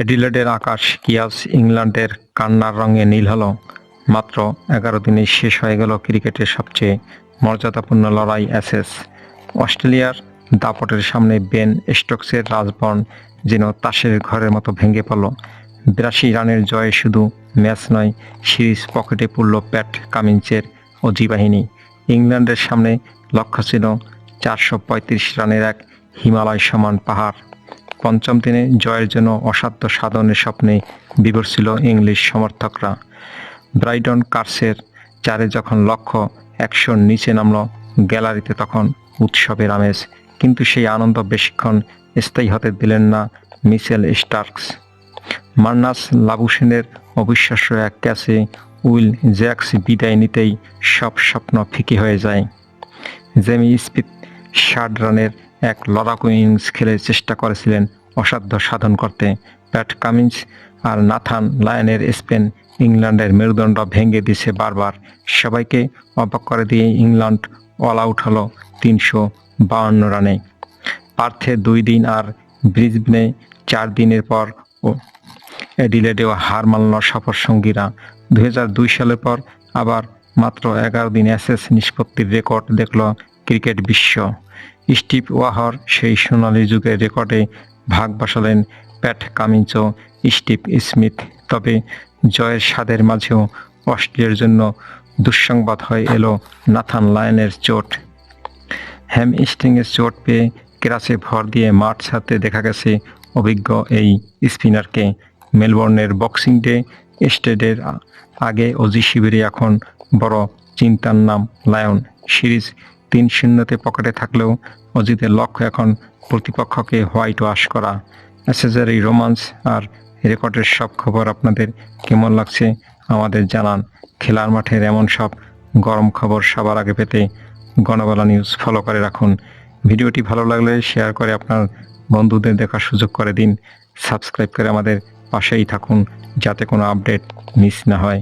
অ্যাডিলেডের আকাশ কিয়াস ইংল্যান্ডের কান্নার রঙে নীল হলো। মাত্র এগারো দিনে শেষ হয়ে গেল ক্রিকেটের সবচেয়ে মর্যাদাপূর্ণ লড়াই অ্যাসেস অস্ট্রেলিয়ার দাপটের সামনে বেন স্টোকসের রাজবন যেন তাসের ঘরের মতো ভেঙে পড়ল। বিরাশি রানের জয়ে শুধু ম্যাচ নয়, সিরিজ পকেটে পড়ল প্যাট কামিন্সের অজিবাহিনী। ইংল্যান্ডের সামনে লক্ষ্য ছিল চারশো পঁয়ত্রিশ রানের এক হিমালয় সমান পাহাড়। পঞ্চম দিনে জয়ের জন্য অসাধ্য সাধনের স্বপ্নে বিভোর ছিল ইংলিশ সমর্থকরা। ব্রাইডন কার্সের চারে যখন লক্ষ্য একশোর নিচে নামল গ্যালারিতে তখন উৎসবের আমেজ, কিন্তু সেই আনন্দ বেশিক্ষণ স্থায়ী হতে দিলেন না মিচেল স্টার্কস। মার্নাস লাবুসেনের অবিশ্বাস্য এক ক্যাচে উইল জ্যাক্স বিদায় নিতেই সব স্বপ্ন ফিকে হয়ে যায়। জেমি স্পিথ ষাট রানের এক লড়াকু ইনিংস খেলে চেষ্টা করেছিলেন অসাধ্য সাধন করতে। প্যাট কামিন্স আর নাথান লায়নের স্পেন ইংল্যান্ডের মেরুদণ্ড ভেঙে দিছে বারবার। সবাইকে অবাক করে দিয়ে ইংল্যান্ড অল আউট হলো তিনশো বাউন্ন রানে। পার্থে দুই দিন আর ব্রিসবেনে চার দিনের পর ও অ্যাডিলেডেও হার মানল সফর সঙ্গীরা। দু হাজার দুই সালের পর আবার মাত্র এগারো দিন অ্যাসেস নিষ্পত্তির রেকর্ড দেখল ক্রিকেট বিশ্ব। স্টিভ ওয়াহর সেই সোনালী যুগের রেকর্ডে ভাগ বসালেন প্যাট কামিন্স ও স্টিভ স্মিথ। তবে জয়ের স্বাদের মাঝেও অস্ট্রেলিয়ার জন্য দুঃসংবাদ হয়ে এলো নাথান লায়নের চোট। হ্যাম স্ট্রিংয়ের চোট পেয়ে ক্রাসে ভর দিয়ে মাঠ ছাড়তে দেখা গেছে অভিজ্ঞ এই স্পিনারকে। মেলবোর্নের বক্সিং ডে স্টেডের আগে অজি শিবিরে এখন বড় চিন্তার নাম লায়ন। সিরিজ তিন শূন্যতে পকেটে থাকলেও অজিতের লক্ষ্য এখন প্রতিপক্ষকে হোয়াইট ওয়াশ করা। অ্যাসেজের এই রোমান্স আর রেকর্ডের সব খবর আপনাদের কেমন লাগছে আমাদের জানান। খেলার মাঠের এমন সব গরম খবর সবার আগে পেতে গণবালা নিউজ ফলো করে রাখুন। ভিডিওটি ভালো লাগলে শেয়ার করে আপনার বন্ধুদের দেখার সুযোগ করে দিন। সাবস্ক্রাইব করে আমাদের পাশেই থাকুন যাতে কোনো আপডেট মিস না হয়।